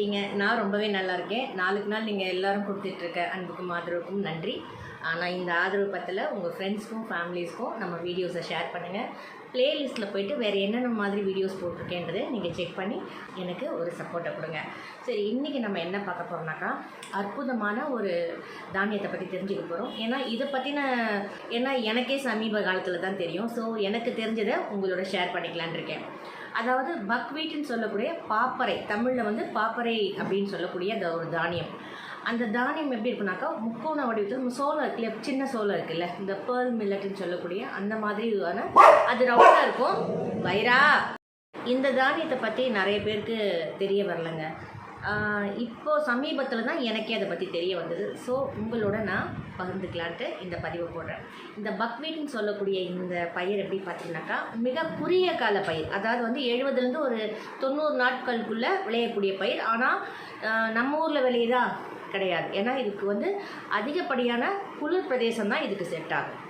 இருக்கீங்க. நான் ரொம்பவே நல்லா இருக்கேன். நாளுக்கு நாள் நீங்கள் எல்லோரும் கொடுத்துட்ருக்க அன்புக்கும் ஆதரவுக்கும் நன்றி. ஆனால் இந்த ஆதரவு பத்தில் உங்கள் ஃப்ரெண்ட்ஸ்க்கும் ஃபேமிலிஸ்க்கும் நம்ம வீடியோஸை ஷேர் பண்ணுங்கள் ப்ளேலிஸ்ட்டில் போயிட்டு வேறு என்னென்ன மாதிரி வீடியோஸ் போட்டிருக்கேன்றதை நீங்கள் செக் பண்ணி எனக்கு ஒரு சப்போர்ட்டை கொடுங்க. சரி இன்றைக்கி நம்ம என்ன பார்க்க போகிறோம்னாக்கா அற்புதமான ஒரு தானியத்தை பற்றி தெரிஞ்சுக்க போகிறோம் ஏன்னா இதை பற்றின ஏன்னா எனக்கே சமீப காலத்தில் தான் தெரியும். ஸோ எனக்கு தெரிஞ்சதை உங்களோட ஷேர் பண்ணிக்கலான்னு இருக்கேன். அதாவது பக்வீட்னு சொல்லக்கூடிய பாப்பரை தமிழில் வந்து பாப்பறை அப்படின்னு சொல்லக்கூடிய அந்த ஒரு தானியம். அந்த தானியம் எப்படி இருக்குனாக்கா முக்கோண வடிவத்தில் சோளம் இருக்குல்ல சின்ன சோளம் இருக்குல்ல இந்த பேர்ல் மில்லட்னு சொல்லக்கூடிய அந்த மாதிரியான அது ரவுண்டாக இருக்கும். வைரா! இந்த தானியத்தை பற்றி நிறைய பேருக்கு தெரிய வரலங்க. இப்போது சமீபத்தில் தான் எனக்கே அதை பற்றி தெரிய வந்தது. ஸோ உங்களோட நான் பகிர்ந்துக்கலான்ட்டு இந்த பதிவை போடுறேன். இந்த பக்வீட்னு சொல்லக்கூடிய இந்த பயிர் எப்படி பார்த்தீங்கன்னாக்கா மிக குறுகிய கால பயிர். அதாவது வந்து எழுபதுலேருந்து ஒரு தொண்ணூறு நாட்களுக்குள்ளே விளையக்கூடிய பயிர். ஆனால் நம்ம ஊரில் விளையுதா கிடையாது. ஏன்னா இதுக்கு வந்து அதிகப்படியான குளிர் பிரதேசம் தான் இதுக்கு செட் ஆகும்.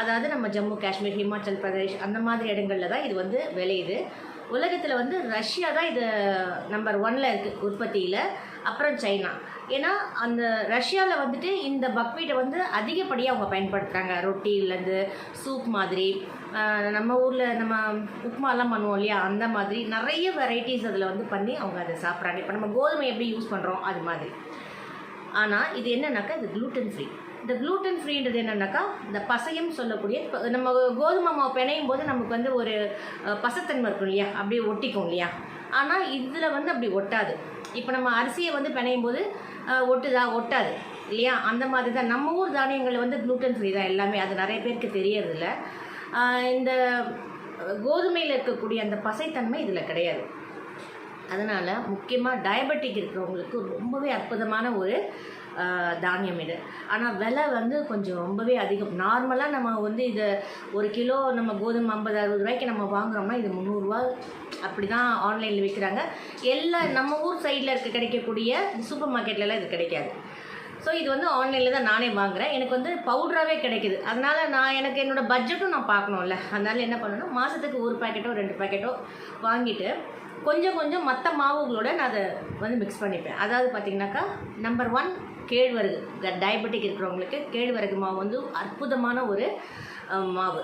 அதாவது நம்ம ஜம்மு காஷ்மீர் ஹிமாச்சல் பிரதேஷ் அந்த மாதிரி இடங்களில் தான் இது வந்து விளையுது. உலகத்தில் வந்து ரஷ்யா தான் இது நம்பர் ஒன்ல இருக்குது உற்பத்தியில். அப்புறம் சைனா. ஏன்னா அந்த ரஷ்யாவில் வந்துட்டு இந்த பக்வீட்டை வந்து அதிகப்படியாக அவங்க பயன்படுத்துகிறாங்க ரொட்டிலேருந்து சூப் மாதிரி நம்ம ஊரில் நம்ம உப்புமாலாம் பண்ணுவோம் இல்லையா? அந்த மாதிரி நிறைய வெரைட்டிஸ் அதில் வந்து பண்ணி அவங்க அதை சாப்பிட்றாங்க. இப்போ நம்ம கோதுமை எப்படி யூஸ் பண்ணுறோம் அது மாதிரி. ஆனால் இது என்னன்னாக்கா இது க்ளூட்டன் ஃப்ரீ இந்த க்ளூட்டன் ஃப்ரீன்றது என்னன்னாக்கா இந்த பசையும் சொல்லக்கூடிய இப்போ நம்ம கோதுமை மாவு பிணையும் போது நமக்கு வந்து ஒரு பசத்தன்மை இருக்கும் இல்லையா? அப்படியே ஒட்டிக்கும் இல்லையா? ஆனால் இதில் வந்து அப்படி ஒட்டாது. இப்போ நம்ம அரிசியை வந்து பிணையும் போது ஒட்டுதா? ஒட்டாது இல்லையா? அந்த மாதிரி தான் நம்ம ஊர் தானியங்கள் வந்து க்ளூட்டன் ஃப்ரீ தான் எல்லாமே. அது நிறைய பேருக்கு தெரியறதில்ல. இந்த கோதுமையில் இருக்கக்கூடிய அந்த பசைத்தன்மை இதில் கிடையாது. அதனால் முக்கியமாக டயபெட்டிக் இருக்கிறவங்களுக்கு ரொம்பவே அற்புதமான ஒரு தானியம் இது. ஆனால் விலை வந்து கொஞ்சம் ரொம்பவே அதிகம். நார்மலாக நம்ம வந்து இதை ஒரு கிலோ நம்ம கோதுமை ஐம்பது அறுபது ரூபாய்க்கு நம்ம வாங்குறோம்னா இது முந்நூறுரூவா அப்படி தான் ஆன்லைனில் விற்கிறாங்க எல்லா நம்ம ஊர் சைடில் இருக்க கிடைக்கக்கூடிய சூப்பர் மார்க்கெட்லலாம் இது கிடைக்காது. ஸோ இது வந்து ஆன்லைனில் தான் நானே வாங்குறேன். எனக்கு வந்து பவுடராகவே கிடைக்குது. அதனால் நான் எனக்கு என்னோடய பட்ஜெட்டும் நான் பார்க்கணும்ல. அதனால் என்ன பண்ணணும்? மாதத்துக்கு ஒரு பாக்கெட்டோ ரெண்டு பாக்கெட்டோ வாங்கிட்டு கொஞ்சம் கொஞ்சம் மற்ற மாவுகளோட நான் அதை வந்து மிக்ஸ் பண்ணிப்பேன். அதாவது பார்த்திங்கனாக்கா நம்பர் ஒன் கேழ்வரகு. டயபெட்டிக் இருக்கிறவங்களுக்கு கேழ்வரகு மாவு வந்து அற்புதமான ஒரு மாவு.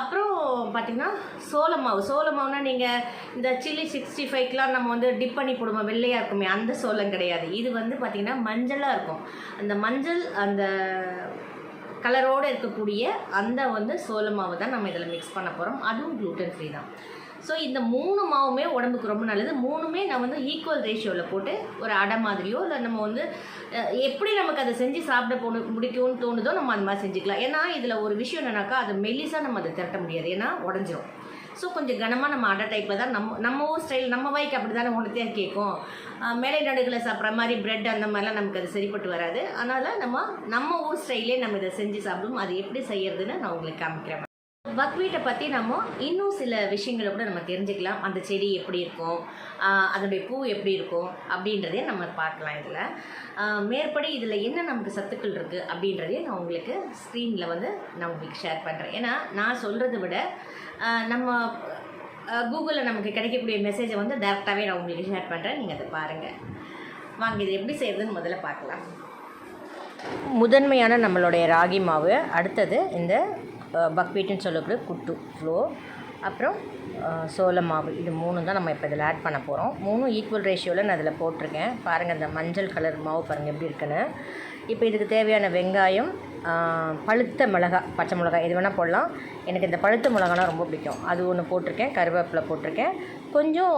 அப்புறம் பார்த்திங்கன்னா சோள மாவு. சோள மாவுனா நீங்கள் இந்த சில்லி சிக்ஸ்டி ஃபைவ்க்கெலாம் நம்ம வந்து டிப் பண்ணி போடுவோம். வெள்ளையாக இருக்குமே அந்த சோளம் கிடையாது. இது வந்து பார்த்திங்கன்னா மஞ்சளாக இருக்கும். அந்த மஞ்சள் அந்த கலரோடு இருக்கக்கூடிய அந்த வந்து சோள மாவு தான் நம்ம இதில் மிக்ஸ் பண்ண போகிறோம் அதுவும் க்ளூட்டன் ஃப்ரீ தான். ஸோ இந்த மூணு மாவுமே உடம்புக்கு ரொம்ப நல்லது. மூணுமே நான் வந்து ஈக்குவல் ரேஷியோவில் போட்டு ஒரு அடை மாதிரியோ இல்லை நம்ம வந்து எப்படி நமக்கு அதை செஞ்சு சாப்பிட போன முடிக்கும்னு தோணுதோ நம்ம அந்த மாதிரி செஞ்சுக்கலாம். ஏன்னா இதில் ஒரு விஷயம் என்னன்னாக்கா அது மெல்லிஸாக நம்ம அதை திரட்ட முடியாது. ஏன்னா உடஞ்சிரும். ஸோ கொஞ்சம் கனமாக நம்ம அடை டைப்பில் தான் நம்ம நம்ம ஊர் ஸ்டைல் நம்ம வாய்க்கு அப்படி தானே உணர்த்தியா கேட்கும். மேலை நாடுகளை சாப்பிட்ற மாதிரி பிரெட் அந்த மாதிரிலாம் நமக்கு அது சரிப்பட்டு வராது. அதனால் நம்ம நம்ம ஊர் ஸ்டைலே நம்ம இதை செஞ்சு சாப்பிடுவோம் அது எப்படி செய்யறதுன்னு நான் உங்களுக்கு காமிக்கிறேன். பக்வீட்டை பற்றி நம்ம இன்னும் சில விஷயங்களை கூட நம்ம தெரிஞ்சுக்கலாம். அந்த செடி எப்படி இருக்கும்? அதனுடைய பூ எப்படி இருக்கும்? அப்படின்றதையும் நம்ம பார்க்கலாம் இதில். மேற்படி இதில் என்ன நமக்கு சத்துக்கள் இருக்குது அப்படின்றதையும் நான் உங்களுக்கு ஸ்க்ரீனில் வந்து நான் உங்களுக்கு ஷேர் பண்ணுறேன் ஏன்னா நான் சொல்கிறத விட நம்ம கூகுளில் நமக்கு கிடைக்கக்கூடிய மெசேஜை வந்து டேரெக்டாகவே நான் உங்களுக்கு ஷேர் பண்ணுறேன் நீங்கள் அதை பாருங்கள் வாங்க இது எப்படி செய்கிறதுன்னு முதல்ல பார்க்கலாம். முதன்மையான நம்மளுடைய ராகி மாவு அடுத்தது இந்த பக்வீட்டுன்னு சொல்லக்கூடிய குட்டு ஃப்ளோ அப்புறம் சோள மாவு இது மூணு தான் நம்ம இப்போ இதில் ஆட் பண்ண போகிறோம் மூணும் ஈக்குவல் ரேஷியோவில் நான் இதில் போட்டிருக்கேன். பாருங்கள் இந்த மஞ்சள் கலர் மாவு பாருங்கள் எப்படி இருக்குன்னு. இப்போ இதுக்கு தேவையான வெங்காயம் பழுத்த மிளகாய் பச்சை மிளகாய் எது வேணால் போடலாம். எனக்கு இந்த பழுத்த மிளகானா ரொம்ப பிடிக்கும். அது ஒன்று போட்டிருக்கேன் கருவேப்பிலை போட்டிருக்கேன். கொஞ்சம்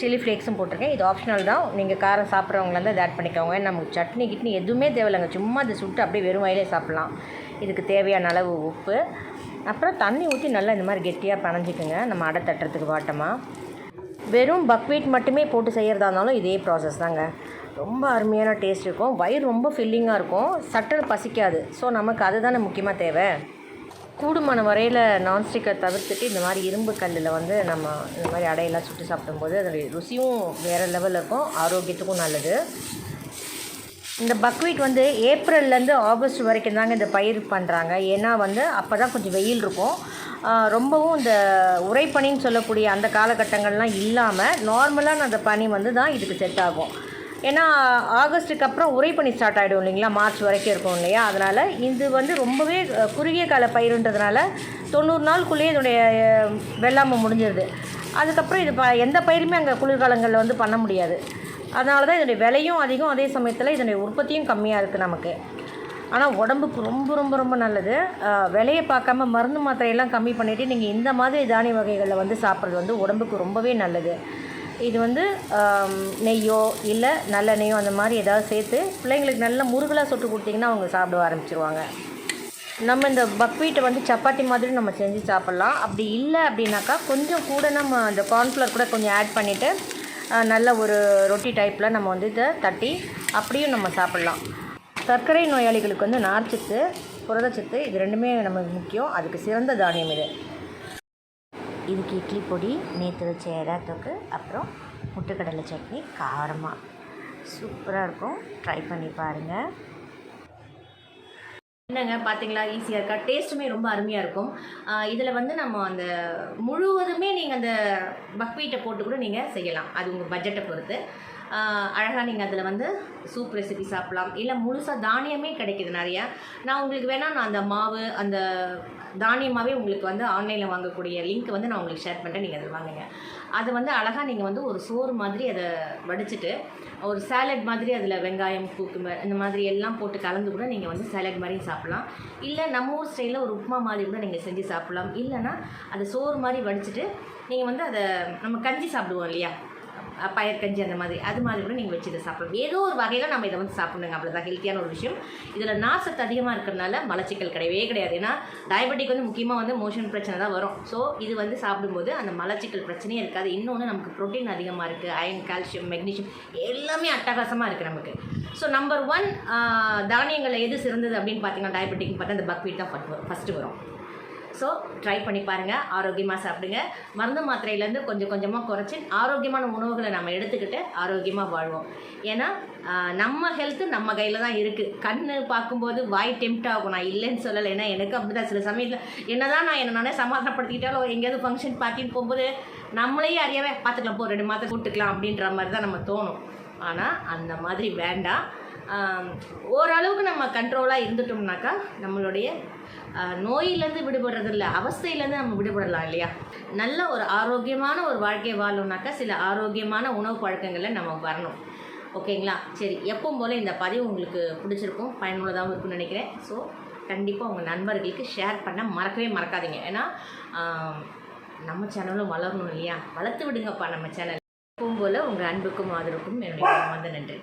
சில்லி ஃப்ளேக்ஸும் போட்டிருக்கேன். இது ஆப்ஷனல் தான். நீங்கள் காரம் சாப்பிட்றவங்களா இருந்தால் இதை ஆட் பண்ணிக்கோங்க. நமக்கு சட்னி கிட்னி எதுவுமே தேவையில்லைங்க. சும்மா அதை சுட்டு அப்படியே வெறும் வயலே சாப்பிட்லாம். இதுக்கு தேவையான அளவு உப்பு. அப்புறம் தண்ணி ஊற்றி நல்லா இந்த மாதிரி கெட்டியாக பனைஞ்சிக்குங்க. நம்ம அடை தட்டுறதுக்கு வாட்டமாக வெறும் பக்வீட் மட்டுமே போட்டு செய்கிறதா இருந்தாலும் இதே ப்ராசஸ் தாங்க. ரொம்ப அருமையான டேஸ்ட் இருக்கும். வயிறு ரொம்ப ஃபில்லிங்காக இருக்கும். சட்டல் பசிக்காது. ஸோ நமக்கு அதுதானே முக்கியமாக தேவை. கூடுமான வரையில் நான்ஸ்டிக்கை தவிர்த்துட்டு இந்த மாதிரி இரும்பு கல்லில் வந்து நம்ம இந்த மாதிரி அடையெல்லாம் சுட்டு சாப்பிடும்போது அதோடைய ருசியும் வேறு லெவலில் இருக்கும். ஆரோக்கியத்துக்கும் நல்லது. இந்த பக்வீட் வந்து ஏப்ரல்லேருந்து ஆகஸ்ட் வரைக்கும் தாங்க இந்த பயிர் பண்ணுறாங்க. ஏன்னா வந்து அப்போ தான் கொஞ்சம் வெயில் இருக்கும். ரொம்பவும் இந்த உரைப்பனின்னு சொல்லக்கூடிய அந்த காலகட்டங்கள்லாம் இல்லாமல் நார்மலான அந்த பனி வந்து தான் இதுக்கு செட் ஆகும். ஏன்னா ஆகஸ்ட்டுக்கு அப்புறம் உரைப்பனி ஸ்டார்ட் ஆகிடும் இல்லைங்களா? மார்ச் வரைக்கும் இருக்கும் இல்லையா? அதனால் இது வந்து ரொம்பவே குறுகிய கால பயிருன்றதுனால தொண்ணூறு நாளுக்குள்ளேயே இதனுடைய வெள்ளாமை முடிஞ்சிருது. அதுக்கப்புறம் இது ப எந்த பயிருமே அங்கே குளிர்காலங்களில் வந்து பண்ண முடியாது. அதனால தான் இதனுடைய விலையும் அதிகம் அதே சமயத்தில் இதனுடைய உற்பத்தியும் கம்மியாக இருக்குது நமக்கு. ஆனால் உடம்புக்கு ரொம்ப ரொம்ப ரொம்ப நல்லது. விலையை பார்க்காம மருந்து மாத்திரையெல்லாம் கம்மி பண்ணிவிட்டு நீங்கள் இந்த மாதிரி தானிய வகைகளில் வந்து சாப்பிட்றது வந்து உடம்புக்கு ரொம்பவே நல்லது. இது வந்து நெய்யோ இல்லை நல்லெண்ணெயோ அந்த மாதிரி ஏதாவது சேர்த்து பிள்ளைங்களுக்கு நல்ல முருகலாக சுட்டு கொடுத்தீங்கன்னா அவங்க சாப்பிட ஆரம்பிச்சிருவாங்க. நம்ம இந்த பக்வீட்டை வந்து சப்பாத்தி மாதிரி நம்ம செஞ்சு சாப்பிட்லாம். அப்படி இல்லை அப்படின்னாக்கா கொஞ்சம் கூட நம்ம அந்த கார்ன்ஃப்ளவர் கூட கொஞ்சம் ஆட் பண்ணிவிட்டு நல்ல ஒரு ரொட்டி டைப்பில் நம்ம வந்து இதை தட்டி அப்படியும் நம்ம சாப்பிட்லாம். சர்க்கரை நோயாளிகளுக்கு வந்து நார்ச்சத்து புரதச்சத்து இது ரெண்டுமே நமக்கு முக்கியம். அதுக்கு சிறந்த தானியம் இது. இதுக்கு இட்லி பொடி நேற்று வச்ச எறா தொக்கு அப்புறம் முட்டுக்கடலை சட்னி காரமாக சூப்பராக இருக்கும். ட்ரை பண்ணி பாருங்கள் என்னங்க பார்த்தீங்களா ஈஸியாக இருக்கா? டேஸ்ட்டுமே ரொம்ப அருமையாக இருக்கும். இதில் வந்து நம்ம அந்த முழுவதுமே நீங்கள் அந்த பக்வீட்டை போட்டு கூட நீங்கள் செய்யலாம். அது உங்கள் பட்ஜெட்டை பொறுத்து. அழகாக நீங்கள் அதில் வந்து சூப் ரெசிபி சாப்பிட்லாம். இல்லை முழுசாக தானியமே கிடைக்கிது நிறையா. நான் உங்களுக்கு வேணால் நான் அந்த மாவு அந்த தானியமாகவே உங்களுக்கு வந்து ஆன்லைனில் வாங்கக்கூடிய லிங்க் வந்து நான் உங்களுக்கு ஷேர் பண்ணுறேன் நீங்கள் அதை வாங்குங்க. அது வந்து அழகாக நீங்கள் வந்து ஒரு சோறு மாதிரி அதை வடிச்சிட்டு ஒரு சேலட் மாதிரி அதில் வெங்காயம் கூக்குமர் இந்த மாதிரி எல்லாம் போட்டு கலந்து கூட நீங்கள் வந்து சேலட் மாதிரி சாப்பிட்லாம். இல்லை நம்ம ஊர் ஸ்டைலில் ஒரு உப்புமா மாதிரி கூட நீங்கள் செஞ்சு சாப்பிட்லாம். இல்லைன்னா அதை சோறு மாதிரி வடிச்சிட்டு நீங்கள் வந்து அதை நம்ம கஞ்சி சாப்பிடுவோம் இல்லையா? பயற்கஞ்சி பயர் கஞ்சி அந்த மாதிரி அது மாதிரி கூட நீங்கள் வச்சு இதை சாப்பிடலாம். ஏதோ ஒரு வகையில் நம்ம இதை வந்து சாப்பிடுங்க அவ்வளோதான் ஹெல்த்தியான ஒரு விஷயம். இதில் நார்சத்து அதிகமாக இருக்கிறதுனால மலச்சிக்கல் கிடையவே கிடையாது. ஏன்னா டயபெட்டிக் வந்து முக்கியமாக வந்து மோஷன் பிரச்சனை தான் வரும். ஸோ இது வந்து சாப்பிடும்போது அந்த மலச்சிக்கல் பிரச்சனையே இருக்காது. இன்னொன்று நமக்கு ப்ரோட்டீன் அதிகமாக இருக்குது அயன் கால்சியம் மெக்னீஷியம் எல்லாமே அட்டகாசமாக இருக்குது நமக்கு. ஸோ நம்பர் ஒன் தானியங்களில் எது சிறந்தது அப்படின்னு பார்த்தீங்கன்னா டயபெட்டிக்னு பார்த்தா அந்த பக்வீட் தான் ஃபஸ்ட்டு வரும். ஸோ ட்ரை பண்ணி பாருங்கள் ஆரோக்கியமாக சாப்பிடுங்க. மருந்து மாத்திரையிலேருந்து கொஞ்சம் கொஞ்சமாக குறைச்சி ஆரோக்கியமான உணவுகளை நம்ம எடுத்துக்கிட்டு ஆரோக்கியமாக வாழ்வோம். ஏன்னா நம்ம ஹெல்த்து நம்ம கையில் தான் இருக்குது கண்ணு பார்க்கும்போது வாய் டெம்ட் ஆகும். நான் இல்லைன்னு சொல்லலை. ஏன்னா எனக்கு அப்படி தான் சில சமயத்தில் என்ன தான் நான் என்ன நானே சமாதானப்படுத்திக்கிட்டாலும் எங்கேயாவது ஃபங்க்ஷன் பார்ட்டின்னு போகும்போது நம்மளையே அறியாவே பார்த்துக்கலாம் போ ரெண்டு மாதம் கூட்டுக்கலாம் அப்படின்ற மாதிரி தான் நம்ம தோணும். ஆனால் அந்த மாதிரி வேண்டாம். ஓரளவுக்கு நம்ம கண்ட்ரோலாக இருந்துட்டோம்னாக்கா நம்மளுடைய நோயிலேருந்து விடுபடுறது இல்லை அவஸ்தையிலேருந்து நம்ம விடுபடலாம் இல்லையா? நல்ல ஒரு ஆரோக்கியமான ஒரு வாழ்க்கையை வாழணும்னாக்கா சில ஆரோக்கியமான உணவு பழக்கங்களை நம்ம வரணும். ஓகேங்களா? சரி எப்பவும் போல் இந்த பதிவு உங்களுக்கு பிடிச்சிருக்கும் பயனுள்ளதாகவும் இருக்கும்னு நினைக்கிறேன். ஸோ கண்டிப்பாக உங்கள் நண்பர்களுக்கு ஷேர் பண்ண மறக்கவே மறக்காதீங்க. ஏன்னா நம்ம சேனலும் வளரணும் இல்லையா? வளர்த்து விடுங்கப்பா நம்ம சேனல் எப்பவும் போல் உங்கள் அன்புக்கும் ஆதரவுக்கும் என்னுடைய வந்து நன்றி.